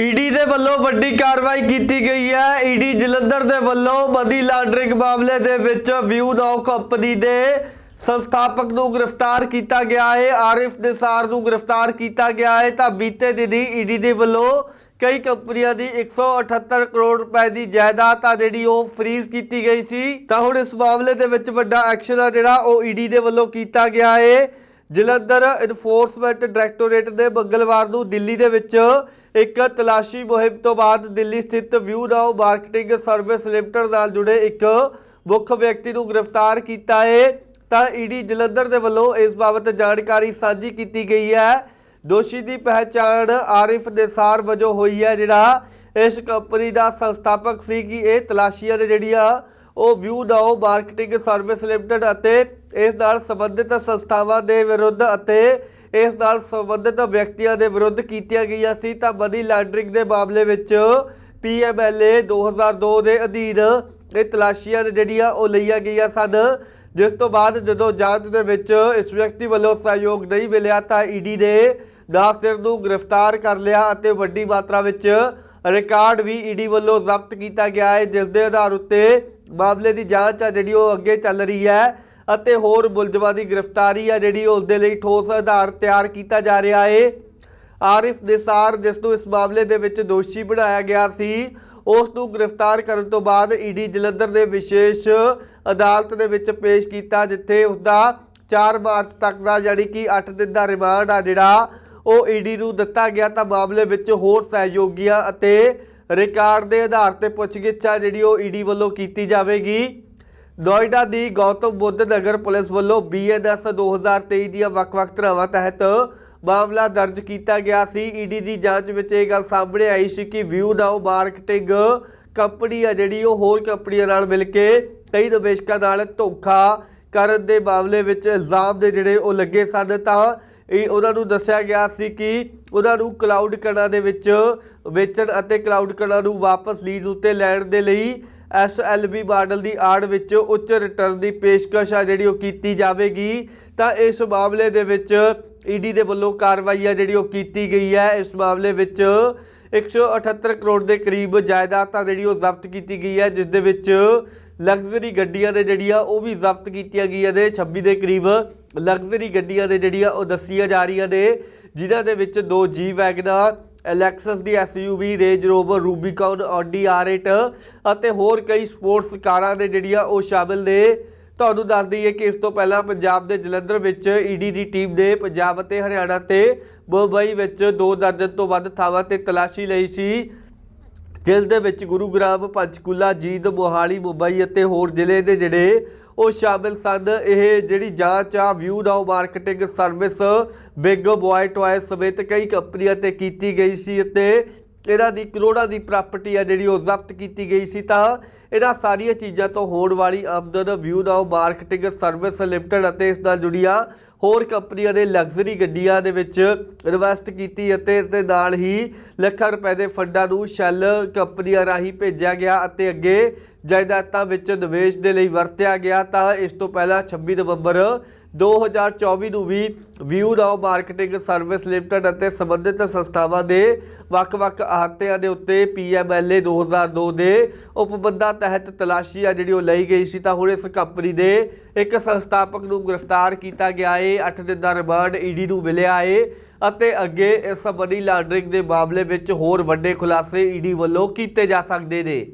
ED ਦੇ ਵੱਲੋਂ ਵੱਡੀ ਕਾਰਵਾਈ ਕੀਤੀ ਗਈ ਹੈ। ਈਡੀ ਜਲੰਧਰ ਦੇ ਵੱਲੋਂ ਮਨੀ ਲਾਂਡਰਿੰਗ ਮਾਮਲੇ ਦੇ ਵਿੱਚ ਵਿਊ ਨਾਓ ਕੰਪਨੀ ਦੇ ਸੰਸਥਾਪਕ ਨੂੰ ਗ੍ਰਿਫਤਾਰ ਕੀਤਾ ਗਿਆ ਹੈ। ਆਰਿਫ ਨਿਸਾਰ ਨੂੰ ਗ੍ਰਿਫਤਾਰ ਕੀਤਾ ਗਿਆ ਹੈ। ਤਾਂ ਬੀਤੇ ਦਿਨੀ ਈਡੀ ਦੇ ਵੱਲੋਂ ਕਈ ਕੰਪਨੀਆਂ ਦੀ 178 ਕਰੋੜ ਰੁਪਏ ਦੀ ਜਾਇਦਾਦ ਆ ਜਿਹੜੀ ਉਹ ਫ੍ਰੀਜ਼ ਕੀਤੀ ਗਈ ਸੀ। ਤਾਂ ਹੁਣ ਇਸ ਮਾਮਲੇ ਦੇ ਵਿੱਚ ਵੱਡਾ ਐਕਸ਼ਨ ਆ ਜਿਹੜਾ ਉਹ ਈਡੀ ਦੇ ਵੱਲੋਂ ਕੀਤਾ ਗਿਆ ਹੈ। ਜਲੰਧਰ ਇਨਫੋਰਸਮੈਂਟ ਡਾਇਰੈਕਟੋਰੇਟ ਨੇ ਮੰਗਲਵਾਰ ਨੂੰ ਦਿੱਲੀ ਦੇ ਵਿੱਚ ਇੱਕ ਤਲਾਸ਼ੀ ਮੁਹਿੰਮ ਤੋਂ ਬਾਅਦ ਦਿੱਲੀ ਸਥਿਤ View Now Marketing Service Limited ਨਾਲ ਜੁੜੇ ਇੱਕ ਮੁੱਖ ਵਿਅਕਤੀ ਨੂੰ ਗ੍ਰਿਫਤਾਰ ਕੀਤਾ ਹੈ ਤਾਂ ਈਡੀ ਜਲੰਧਰ ਦੇ ਵੱਲੋਂ ਇਸ ਬਾਬਤ ਜਾਣਕਾਰੀ ਸਾਂਝੀ ਕੀਤੀ ਗਈ ਹੈ। ਦੋਸ਼ੀ ਦੀ ਪਹਿਚਾਣ ਆਰਿਫ ਨਿਸਾਰ ਵਜੋਂ ਹੋਈ ਹੈ, ਜਿਹੜਾ ਇਸ ਕੰਪਨੀ ਦਾ ਸੰਸਥਾਪਕ ਸੀ ਕਿ ਇਹ ਤਲਾਸ਼ੀਆਂ ਨੇ ਜਿਹੜੀਆਂ ਉਹ View Now Marketing Service Limited ਅਤੇ ਇਸ ਨਾਲ ਸੰਬੰਧਿਤ ਸੰਸਥਾਵਾਂ ਦੇ ਵਿਰੁੱਧ ਅਤੇ ਇਸ ਨਾਲ ਸੰਬੰਧਿਤ ਵਿਅਕਤੀਆਂ ਦੇ ਵਿਰੁੱਧ ਕੀਤੀਆਂ ਗਈਆਂ ਸੀ। ਤਾਂ ਮਨੀ ਲਾਂਡਰਿੰਗ ਦੇ ਮਾਮਲੇ ਵਿੱਚ ਪੀਐਮਐਲਏ 2002 ਦੇ ਅਧੀਨ ਇਹ ਤਲਾਸ਼ੀਆਂ ਜਿਹੜੀਆਂ ਉਹ ਲਈਆਂ ਗਈਆਂ ਸਨ। ਜਿਸ ਤੋਂ ਬਾਅਦ ਜਦੋਂ ਜਾਂਚ ਦੇ ਵਿੱਚ ਇਸ ਵਿਅਕਤੀ ਵੱਲੋਂ ਸਹਿਯੋਗ ਨਹੀਂ ਮਿਲਿਆ ਤਾਂ ਈਡੀ ਨੇ ਨਾਸਿਰ ਨੂੰ ਗ੍ਰਿਫਤਾਰ ਕਰ ਲਿਆ ਅਤੇ ਵੱਡੀ ਮਾਤਰਾ ਵਿੱਚ ਰਿਕਾਰਡ ਵੀ ਈਡੀ ਵੱਲੋਂ ਜ਼ਬਤ ਕੀਤਾ ਗਿਆ ਹੈ। ਜਿਸ ਦੇ ਆਧਾਰ ਉੱਤੇ ਮਾਮਲੇ ਦੀ ਜਾਂਚ ਆ ਜਿਹੜੀ ਉਹ ਅੱਗੇ ਚੱਲ ਰਹੀ ਹੈ। ਅਤੇ ਹੋਰ ਮੁਲਜ਼ਮਾਂ ਦੀ ਗ੍ਰਿਫਤਾਰੀ ਆ ਜਿਹੜੀ ਉਸ ਦੇ ਲਈ ਠੋਸ ਆਧਾਰ ਤਿਆਰ ਕੀਤਾ ਜਾ ਰਿਹਾ ਹੈ ਆਰਿਫ ਨਿਸਾਰ ਜਿਸ ਨੂੰ ਇਸ ਮਾਮਲੇ ਦੇ ਵਿੱਚ ਦੋਸ਼ੀ ਬਣਾਇਆ ਗਿਆ ਸੀ, ਉਸ ਨੂੰ ਗ੍ਰਿਫਤਾਰ ਕਰਨ ਤੋਂ ਬਾਅਦ ਈਡੀ ਜਲੰਧਰ ਦੇ ਵਿਸ਼ੇਸ਼ ਅਦਾਲਤ ਦੇ ਵਿੱਚ ਪੇਸ਼ ਕੀਤਾ, ਜਿੱਥੇ ਉਸ ਦਾ 4 ਮਾਰਚ ਤੱਕ ਦਾ ਯਾਨੀ ਕਿ 8 ਦਿਨ ਦਾ ਰਿਮਾਂਡ ਆ ਜਿਹੜਾ, ਉਹ ਈਡੀ ਨੂੰ ਦਿੱਤਾ ਗਿਆ ਤਾਂ ਮਾਮਲੇ ਵਿੱਚ ਹੋਰ ਸਹਿਯੋਗੀਆਂ ਅਤੇ ਰਿਕਾਰਡ ਦੇ ਆਧਾਰ ਤੇ ਪੁੱਛਗਿੱਛ ਆ ਜਿਹੜੀ ਉਹ ਈਡੀ ਵੱਲੋਂ ਕੀਤੀ ਜਾਵੇਗੀ। ਨੋਇਡਾ ਦੀ ਗੌਤਮ ਬੁੱਧ ਨਗਰ ਪੁਲਿਸ ਵੱਲੋਂ ਬੀਐਨਐਸ 2023 ਦੀਆਂ ਵੱਖ-ਵੱਖ ਧਰਾਵਾਂ ਤਹਿਤ ਮਾਮਲਾ ਦਰਜ ਕੀਤਾ ਗਿਆ ਸੀ। ਈਡੀ ਦੀ ਜਾਂਚ ਵਿੱਚ ਇਹ ਗੱਲ ਸਾਹਮਣੇ ਆਈ ਸੀ ਕਿ ਵਿਊ ਨਾਓ ਮਾਰਕੀਟਿੰਗ ਕੰਪਨੀ ਆ ਜਿਹੜੀ, ਉਹ ਹੋਰ ਕੰਪਨੀਆਂ ਨਾਲ ਮਿਲ ਕੇ ਕਈ ਨਿਵੇਸ਼ਕਾਂ ਨਾਲ ਧੋਖਾ ਕਰਨ ਦੇ ਮਾਮਲੇ ਵਿੱਚ ਇਲਜ਼ਾਮ ਦੇ ਜਿਹੜੇ ਉਹ ਲੱਗੇ ਸਨ। ਤਾਂ ਇਹ ਉਹਨਾਂ ਨੂੰ ਦੱਸਿਆ ਗਿਆ ਸੀ ਕਿ ਉਹਨਾਂ ਨੂੰ ਕਲਾਊਡ ਕਣਾ ਦੇ ਵਿੱਚ ਵੇਚਣ ਅਤੇ ਕਲਾਊਡ ਕਣਾ ਨੂੰ ਵਾਪਸ ਲੀਜ਼ ਉੱਤੇ ਲੈਣ ਦੇ ਲਈ ਐਸਐਲਬੀ ਮਾਡਲ ਦੀ ਆੜ ਵਿੱਚ ਉੱਚ ਰਿਟਰਨ ਦੀ ਪੇਸ਼ਕਸ਼ ਆ ਜਿਹੜੀ ਉਹ ਕੀਤੀ ਜਾਵੇਗੀ, ਤਾਂ ਇਸ ਮਾਮਲੇ ਦੇ ਵਿੱਚ ਈਡੀ ਦੇ ਵੱਲੋਂ ਕਾਰਵਾਈ ਆ ਜਿਹੜੀ ਉਹ ਕੀਤੀ ਗਈ ਹੈ। ਇਸ ਮਾਮਲੇ ਵਿੱਚ 178 ਕਰੋੜ ਦੇ ਕਰੀਬ ਜਾਇਦਾਦ ਤਾਂ ਜਿਹੜੀ ਉਹ ਜ਼ਬਤ ਕੀਤੀ ਗਈ ਹੈ, ਜਿਸ ਦੇ ਵਿੱਚ ਲਗਜ਼ਰੀ ਗੱਡੀਆਂ ਦੇ ਜਿਹੜੀਆਂ ਉਹ ਵੀ ਜ਼ਬਤ ਕੀਤੀਆਂ ਗਈਆਂ ਨੇ। 26 ਦੇ ਕਰੀਬ ਲਗਜ਼ਰੀ ਗੱਡੀਆਂ ਦੇ ਜਿਹੜੀਆਂ ਉਹ ਦੱਸੀਆਂ ਜਾ ਰਹੀਆਂ ਨੇ, ਜਿਨ੍ਹਾਂ ਦੇ ਵਿੱਚ ਦੋ ਜੀ ਵੈਗਨਰ ਐਲੈਕਸਸ ਦੀ SUV, Range Rover, Rubicon, Audi R8 ਅਤੇ ਹੋਰ ਕਈ ਸਪੋਰਟਸ ਕਾਰਾਂ ਨੇ ਜਿਹੜੀਆਂ ਉਹ ਸ਼ਾਮਿਲ ਨੇ। ਤੁਹਾਨੂੰ ਦੱਸ ਦਈਏ ਕਿ ਇਸ ਤੋਂ ਪਹਿਲਾਂ ਪੰਜਾਬ ਦੇ ਜਲੰਧਰ ਵਿੱਚ ਈਡੀ ਦੀ ਟੀਮ ਨੇ ਪੰਜਾਬ ਅਤੇ ਹਰਿਆਣਾ ਤੇ ਮੁੰਬਈ ਵਿੱਚ ਦੋ ਦਰਜਨ ਤੋਂ ਵੱਧ ਥਾਵਾਂ ਤੇ ਤਲਾਸ਼ੀ ਲਈ ਸੀ। ਜਿਸ ਦੇ ਵਿੱਚ ਗੁਰੂਗ੍ਰਾਮ ਪੰਚਕੂਲਾ, ਜੀਂਦ, ਮੋਹਾਲੀ, ਮੁੰਬਈ ਅਤੇ ਹੋਰ ਜ਼ਿਲ੍ਹੇ ਦੇ ਜਿਹੜੇ ਉਹ ਸ਼ਾਮਿਲ ਸਨ। ਇਹ ਜਿਹੜੀ ਜਾਂਚ ਆ View Now Marketing Service Big Boy Toyz ਸਮੇਤ ਕਈ ਕੰਪਨੀਆਂ ਤੇ ਕੀਤੀ ਗਈ ਸੀ ਅਤੇ ਇਹਨਾਂ ਦੀ ਕਰੋੜਾਂ ਦੀ ਪ੍ਰਾਪਰਟੀ ਆ ਜਿਹੜੀ ਉਹ ਜ਼ਬਤ ਕੀਤੀ ਗਈ ਸੀ ਤਾਂ ਇਹਨਾਂ ਸਾਰੀਆਂ ਚੀਜ਼ਾਂ ਤੋਂ ਹੋਣ ਵਾਲੀ ਆਮਦਨ View Now Marketing Service Limited ਅਤੇ ਇਸ ਨਾਲ ਜੁੜੀਆਂ ਹੋਰ ਕੰਪਨੀਆਂ ਨੇ ਲਗਜ਼ਰੀ ਗੱਡੀਆਂ ਦੇ ਵਿੱਚ ਇਨਵੈਸਟ ਕੀਤੀ ਅਤੇ ਇਸ ਦੇ ਨਾਲ ਹੀ ਲੱਖਾਂ ਰੁਪਏ ਦੇ ਫੰਡਾਂ ਨੂੰ ਸ਼ੈਲ ਕੰਪਨੀਆਂ ਰਾਹੀਂ ਭੇਜਿਆ ਗਿਆ ਅਤੇ ਅੱਗੇ ਜਾਇਦਾਦਾਂ ਵਿੱਚ ਨਿਵੇਸ਼ ਦੇ ਲਈ ਵਰਤਿਆ ਗਿਆ। ਤਾਂ ਇਸ ਤੋਂ ਪਹਿਲਾਂ 26 ਨਵੰਬਰ 2024 ਨੂੰ ਵੀ View Now Marketing Service Limited ਅਤੇ ਸੰਬੰਧਿਤ ਸੰਸਥਾਵਾਂ ਦੇ ਵੱਖ-ਵੱਖ ਅਹਾਤਿਆਂ ਦੇ ਉੱਤੇ ਪੀਐਮਐਲਏ 2002 ਦੇ ਉਪਬੰਧਾਂ ਤਹਿਤ ਤਲਾਸ਼ੀ ਆ ਜਿਹੜੀ ਉਹ ਲਈ ਗਈ ਸੀ, ਤਾਂ ਹੁਣ ਇਸ ਕੰਪਨੀ ਦੇ ਇੱਕ ਸੰਸਥਾਪਕ ਨੂੰ ਗ੍ਰਿਫਤਾਰ ਕੀਤਾ ਗਿਆ ਏ 8 ਦਿਨ ਦਾ ਰਿਮਾਂਡ ਈਡੀ ਨੂੰ ਮਿਲਿਆ ਏ ਅਤੇ ਅੱਗੇ ਇਸ ਮਨੀ ਲਾਂਡਰਿੰਗ ਦੇ ਮਾਮਲੇ ਵਿੱਚ ਹੋਰ ਵੱਡੇ ਖੁਲਾਸੇ ਈਡੀ ਵੱਲੋਂ ਕੀਤੇ ਜਾ ਸਕਦੇ ਨੇ।